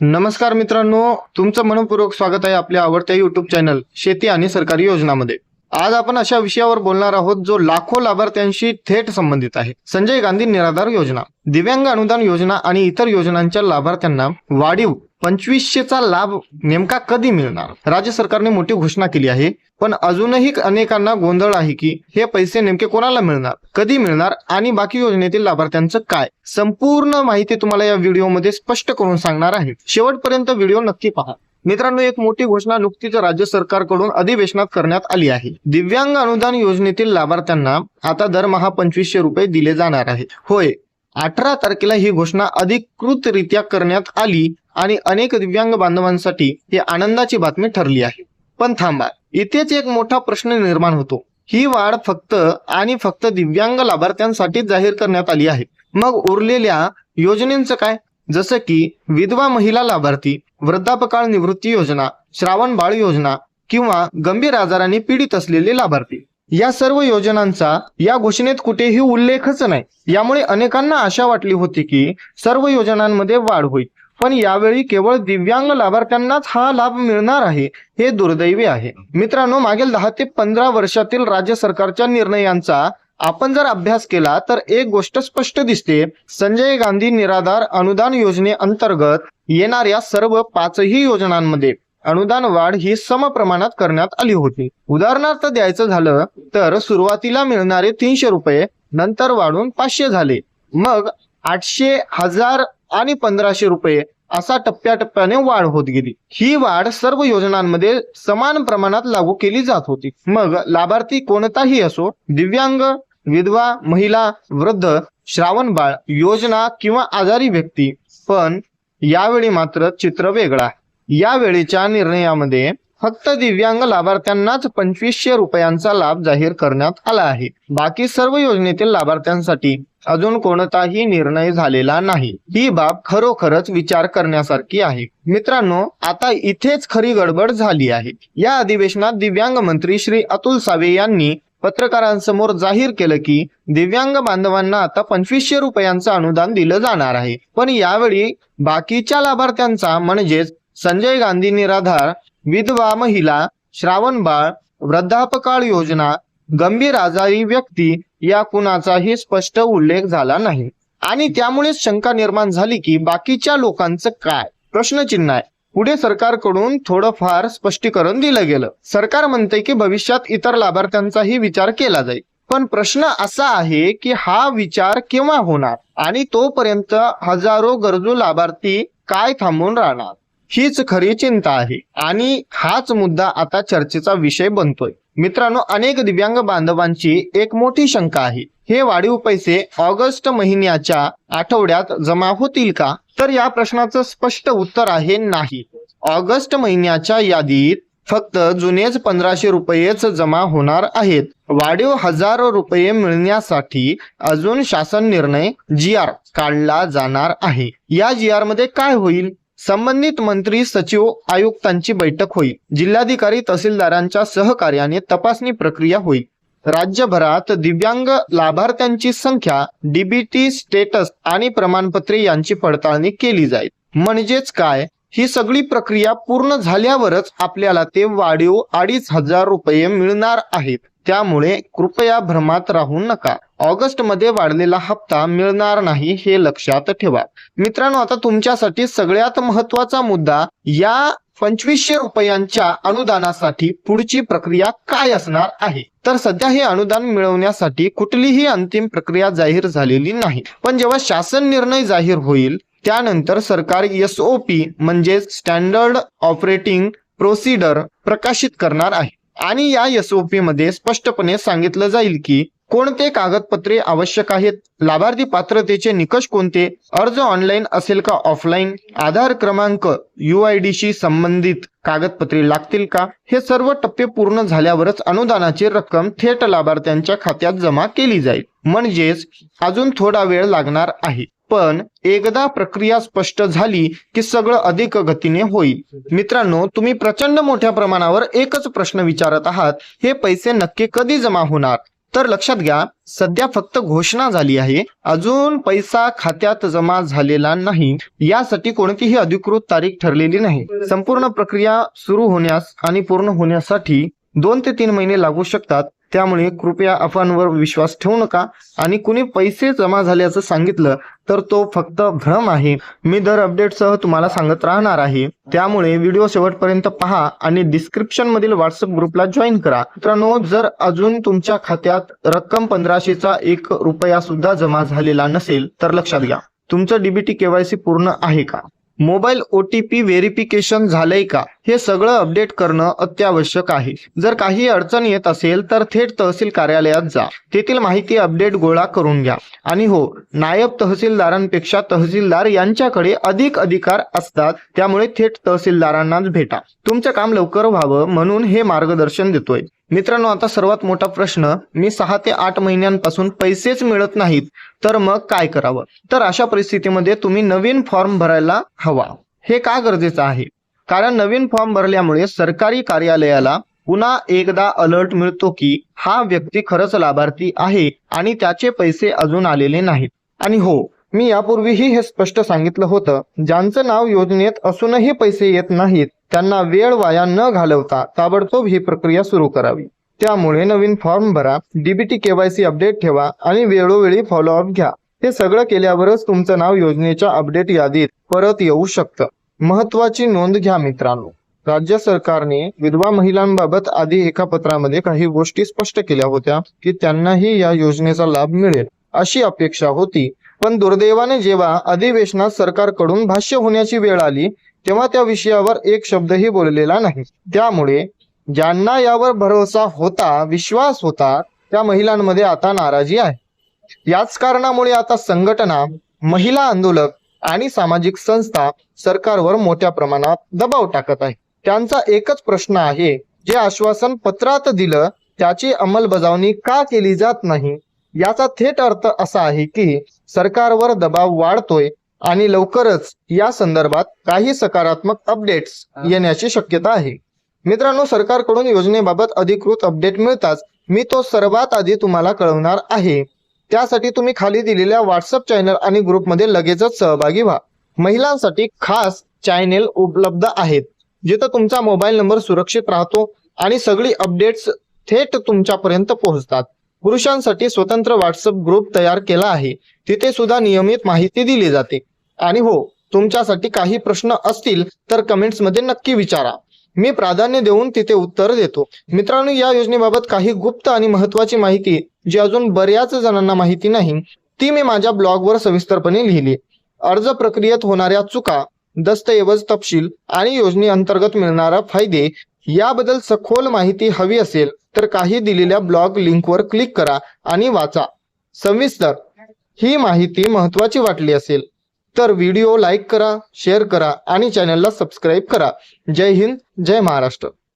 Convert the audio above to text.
नमस्कार मित्रांनो तुमचं मनपूर्वक स्वागत आहे आपल्या आवडत्या युट्यूब चॅनल शेती आणि सरकारी योजनामध्ये. आज आपण अशा विषयावर बोलणार आहोत जो लाखो लाभार्थ्यांशी थेट संबंधित आहे. संजय गांधी निराधार योजना. दिव्यांग अनुदान योजना आणि इतर योजनांच्या लाभार्थ्यांना वाढीव पंचवीसशेचा लाभ नेमका कधी मिळणार? राज्य सरकारने मोठी घोषणा केली आहे पण अजूनही अनेकांना गोंधळ आहे की हे पैसे नेमके कोणाला मिळणार? कधी मिळणार? आणि बाकी योजनेतील लाभार्थ्यांचं काय? संपूर्ण माहिती तुम्हाला या व्हिडिओमध्ये स्पष्ट करून सांगणार आहे. शेवटपर्यंत व्हिडिओ नक्की पहा. मित्रांनो एक मोठी घोषणा नुकतीच राज्य सरकारकडून अधिवेशनात करण्यात आली आहे. दिव्यांग अनुदान योजनेतील लाभार्थ्यांना आता दरमहा पंचवीसशे रुपये दिले जाणार आहे. होय अठरा तारखेला ही घोषणा अधिकृतरित्या करण्यात आली आणि अनेक दिव्यांग बांधवांसाठी ही आनंदाची बातमी ठरली आहे. पण थांबा इथेच एक मोठा प्रश्न निर्माण होतो. ही वाढ फक्त आणि फक्त दिव्यांग लाभार्थ्यांसाठी जाहीर करण्यात आली आहे. मग उरलेल्या योजनेचं काय? जसं की विधवा महिला लाभार्थी वृद्धापकाळ निवृत्ती योजना श्रावण बाळ योजना किंवा गंभीर आजाराने पीडित असलेले लाभार्थी. या सर्व योजनांचा या घोषणेत कुठेही उल्लेखच नाही. यामुळे अनेकांना आशा वाटली होती की सर्व योजनांमध्ये वाढ होईल. पण यावेळी केवळ दिव्यांग लाभार्थ्यांनाच हा लाभ मिळणार आहे हे दुर्दैवी आहे. मित्रांनो मागील दहा ते पंधरा वर्षातील राज्य सरकारच्या निर्णयांचा आपण जर अभ्यास केला तर एक गोष्ट स्पष्ट दिसते. संजय गांधी निराधार अनुदान योजनेअंतर्गत येणाऱ्या सर्व पाचही योजनांमध्ये अनुदान वाढ ही सम प्रमाणात करण्यात आली होती. उदाहरणार्थ द्यायचं झालं तर सुरुवातीला मिळणारे तीनशे रुपये नंतर वाढून पाचशे झाले. मग आठशे हजार आणि पंधराशे रुपये असा टप्प्याटप्प्याने वाढ होत गेली. ही वाढ सर्व योजनांमध्ये समान प्रमाणात लागू केली जात होती. मग लाभार्थी कोणताही असो दिव्यांग विधवा महिला वृद्ध श्रावण बाळ योजना किंवा आजारी व्यक्ती पण यावेळी मात्र चित्र वेगळा यावेळीच्या निर्णयामध्ये फक्त दिव्यांग लाभार्थ्यांनाच पंचवीसशे रुपयांचा लाभ जाहीर करण्यात आला आहे. बाकी सर्व योजनेतील लाभार्थ्यांसाठी अजून कोणताही निर्णय झालेला नाही. ही बाब खरोखरच विचार करण्यासारखी आहे. मित्रांनो आता इथेच खरी गडबड झाली आहे. या अधिवेशनात दिव्यांग मंत्री श्री अतुल सावे यांनी पत्रकारांसमोर जाहीर केलं की दिव्यांग बांधवांना आता पंचवीसशे रुपयांचं अनुदान दिलं जाणार आहे. पण यावेळी बाकीच्या लाभार्थ्यांचा म्हणजेच संजय गांधी निराधार विधवा महिला श्रावण बाळ वृद्धापकाळ योजना गंभीर आजारी व्यक्ती या कुणाचाही स्पष्ट उल्लेख झाला नाही. आणि त्यामुळेच शंका निर्माण झाली की बाकीच्या लोकांचं काय? प्रश्नचिन्ह आहे. पुढे सरकारकडून थोडंफार स्पष्टीकरण दिलं गेलं. सरकार म्हणते की भविष्यात इतर लाभार्थ्यांचाही विचार केला जाईल. पण प्रश्न असा आहे की हा विचार केव्हा होणार? आणि तोपर्यंत हजारो गरजू लाभार्थी काय थांबून राहणार? हीच खरी चिंता आहे. आणि हाच मुद्दा आता चर्चेचा विषय बनतोय. मित्रांनो अनेक दिव्यांग बांधवांची एक मोठी शंका आहे. हे वाढीव पैसे ऑगस्ट महिन्याच्या आठवड्यात जमा होतील का? तर या प्रश्नाचं स्पष्ट उत्तर आहे नाही. ऑगस्ट महिन्याच्या यादीत फक्त जुनेच पंधराशे रुपयेच जमा होणार आहेत. वाढीव हजारो रुपये मिळण्यासाठी अजून शासन निर्णय जी आर काढला जाणार आहे. या जी आरमध्ये काय होईल? संबंधित मंत्री सचिव आयुक्तांची बैठक होईल जिल्हाधिकारी तहसीलदारांच्या सहकार्याने तपासणी प्रक्रिया होईल राज्यभरात दिव्यांग लाभार्थ्यांची संख्या डीबीटी स्टेटस आणि प्रमाणपत्रे यांची पडताळणी केली जाईल. म्हणजेच काय? ही सगळी प्रक्रिया पूर्ण झाल्यावरच आपल्याला ते वाढीव अडीच हजार रुपये मिळणार आहेत. त्यामुळे कृपया भ्रमात राहू नका. ऑगस्टमध्ये वाढलेला हप्ता मिळणार नाही हे लक्षात ठेवा. मित्रांनो आता तुमच्यासाठी सगळ्यात महत्त्वाचा मुद्दा या पंचवीसशे रुपयांच्या अनुदानासाठी पुढची प्रक्रिया काय असणार आहे? तर सध्या हे अनुदान मिळवण्यासाठी कुठलीही अंतिम प्रक्रिया जाहीर झालेली नाही. पण जेव्हा शासन निर्णय जाहीर होईल त्यानंतर सरकार एसओपी ओ पी म्हणजे स्टँडर्ड ऑपरेटिंग प्रोसिडर प्रकाशित करणार आहे. आणि या एसओपी मध्ये स्पष्टपणे सांगितलं जाईल की कोणते कागदपत्रे आवश्यक आहेत? लाभार्थी पात्रतेचे निकष कोणते? अर्ज ऑनलाईन असेल का ऑफलाईन? आधार क्रमांक यू आय शी संबंधित कागदपत्रे लागतील का? हे सर्व टप्पे पूर्ण झाल्यावरच अनुदानाची रक्कम थेट लाभार्थ्यांच्या खात्यात जमा केली जाईल. म्हणजेच अजून थोडा वेळ लागणार आहे. पण एकदा प्रक्रिया स्पष्ट झाली की सगळं अधिक गतीने होईल. मित्रांनो तुम्ही प्रचंड मोठ्या प्रमाणावर एकच प्रश्न विचारत आहात. हे पैसे नक्की कधी जमा होणार? तर लक्षात घ्या सध्या फक्त घोषणा झाली आहे. अजून पैसा खात्यात जमा झालेला नाही. यासाठी कोणतीही अधिकृत तारीख ठरलेली नाही. संपूर्ण प्रक्रिया सुरू होण्यास आणि पूर्ण होण्यासाठी दोन ते तीन महिने लागू शकतात. त्यामुळे कृपया अफवांवर विश्वास ठेवू नका आणि कुणी पैसे जमा झाल्याचं सांगितलं तर तो फक्त भ्रम आहे. मी दर अपडेटसह तुम्हाला सांगत राहणार आहे. त्यामुळे व्हिडिओ शेवटपर्यंत पहा आणि डिस्क्रिप्शन मधील व्हॉट्सअप ग्रुपला जॉईन करा. मित्रांनो जर अजून तुमच्या खात्यात रक्कम पंधराशेचा एक रुपया सुद्धा जमा झालेला नसेल तर लक्षात घ्या. तुमचं डीबीटी केवायसी पूर्ण आहे का? Mobile O T P verification झालंय का? हे सगळं अपडेट करणं अत्यावश्यक आहे. जर काही अडचण येत असेल तर थेट तहसील कार्यालयात जा. तेथील माहिती अपडेट गोळा करून घ्या. आणि हो नायब तहसीलदारांपेक्षा तहसीलदार यांच्याकडे अधिक अधिकार असतात त्यामुळे थेट तहसीलदारांनाच भेटा. तुमचं काम लवकर व्हावं म्हणून हे मार्गदर्शन देतोय. मित्रांनो आता सर्वात मोठा प्रश्न मी सहा ते आठ महिन्यांपासून पैसेच मिळत नाहीत तर मग काय करावं? तर अशा परिस्थितीमध्ये तुम्ही नवीन फॉर्म भरायला हवा. हे का गरजेचं आहे? कारण नवीन फॉर्म भरल्यामुळे सरकारी कार्यालयाला पुन्हा एकदा अलर्ट मिळतो की हा व्यक्ती खरंच लाभार्थी आहे आणि त्याचे पैसे अजून आलेले नाहीत. आणि हो मी यापूर्वीही हे स्पष्ट सांगितलं होतं ज्यांचं नाव योजनेत असूनही पैसे येत नाहीत त्यांना वेळ वाया न घालवता ताबडतोब ही प्रक्रिया सुरू करावी. त्यामुळे नवीन फॉर्म भरा डीबीटी केवायसी अपडेट ठेवा आणि वेळोवेळी फॉलोअप घ्या. हे सगळं केल्यावरच तुमचं नाव योजनेच्या अपडेट यादीत परत येऊ शकतं. महत्वाची नोंद घ्या मित्रांनो. राज्य सरकारने विधवा महिलांबाबत आधी एका पत्रामध्ये काही गोष्टी स्पष्ट केल्या होत्या की त्यांनाही या योजनेचा लाभ मिळेल अशी अपेक्षा होती. पण दुर्दैवाने जेव्हा अधिवेशनात सरकारकडून भाष्य होण्याची वेळ आली तेव्हा त्या विषयावर एक शब्दही बोललेला नाही. त्यामुळे ज्यांना यावर भरोसा होता विश्वास होता त्या महिलांमध्ये आता नाराजी आहे. याच कारणामुळे आता संघटना महिला आंदोलक आणि सामाजिक संस्था सरकारवर मोठ्या प्रमाणात दबाव टाकत आहे. त्यांचा एकच प्रश्न आहे जे आश्वासन पत्रात दिलं त्याची अंमलबजावणी का केली जात नाही? याचा थेट अर्थ असा आहे की सरकारवर दबाव वाढतोय आणि लवकरच या संदर्भात काही सकारात्मक अपडेट्स येण्याची शक्यता आहे. मित्रांनो सरकारकडून योजनेबाबत अधिकृत अपडेट मिळताच मी तो सर्वात आधी तुम्हाला कळवणार आहे. त्यासाठी तुम्ही खाली दिलेल्या व्हॉट्सअप चॅनल आणि ग्रुपमध्ये लगेचच सहभागी व्हा. महिलांसाठी खास चॅनेल उपलब्ध आहेत जिथं तुमचा मोबाईल नंबर सुरक्षित राहतो आणि सगळी अपडेट्स थेट तुमच्यापर्यंत पोहोचतात. पुरुषांसाठी स्वतंत्र व्हॉट्सअप ग्रुप तयार केला आहे. तिथे सुद्धा नियमित माहिती दिली जाते. आणि हो तुमच्यासाठी काही प्रश्न असतील तर कमेंट्समध्ये नक्की विचारा. मी प्राधान्य देऊन तिथे उत्तर देतो. मित्रांनो या योजनेबाबत काही गुप्त आणि महत्वाची माहिती जी अजून बऱ्याच जणांना माहिती नाही ती मी माझ्या ब्लॉगवर सविस्तरपणे लिहिली. अर्ज प्रक्रियेत होणाऱ्या चुका दस्तऐवज तपशील आणि योजनेअंतर्गत मिळणारा फायदे याबद्दल सखोल माहिती हवी असेल तर काही दिलेल्या ब्लॉग लिंकवर क्लिक करा आणि वाचा. सविस्तर ही माहिती महत्वाची वाटली असेल तर व्हिडिओ लाईक करा शेअर करा आणि चॅनलला सबस्क्राईब करा. जय हिंद जय महाराष्ट्र.